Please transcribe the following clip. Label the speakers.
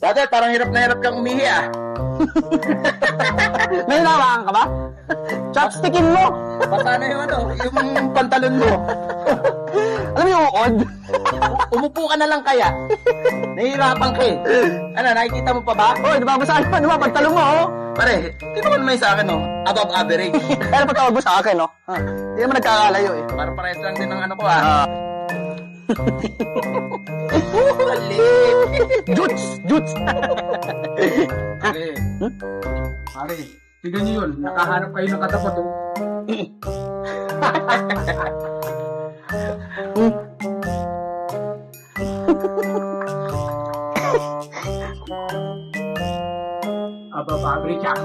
Speaker 1: Brother, parang hirap na hirap kang umihi ah.
Speaker 2: May hinawakan ka ba? Chopstickin mo!
Speaker 1: Paano yung ano, yung pantalon mo?
Speaker 2: Alam mo yung uod?
Speaker 1: Umupo ka na lang kaya. Nahihirapan ka eh. Ano, nakikita mo pa ba?
Speaker 2: Hoy, di ba basahin mo? Di ba? Pagtalong mo, oh.
Speaker 1: Pare, mo naman yung sa akin, no? Above average.
Speaker 2: Pero pagtawag mo sa akin, no? Ha? Hindi naman nagkakalayo, eh.
Speaker 1: Para parehas lang din ng ano ko, ah.
Speaker 2: Ah. Juts! Juts!
Speaker 3: Pare. Pare. Tignan niyo yun. Nakahanap kayo ng katapat. Oh. Above average ah.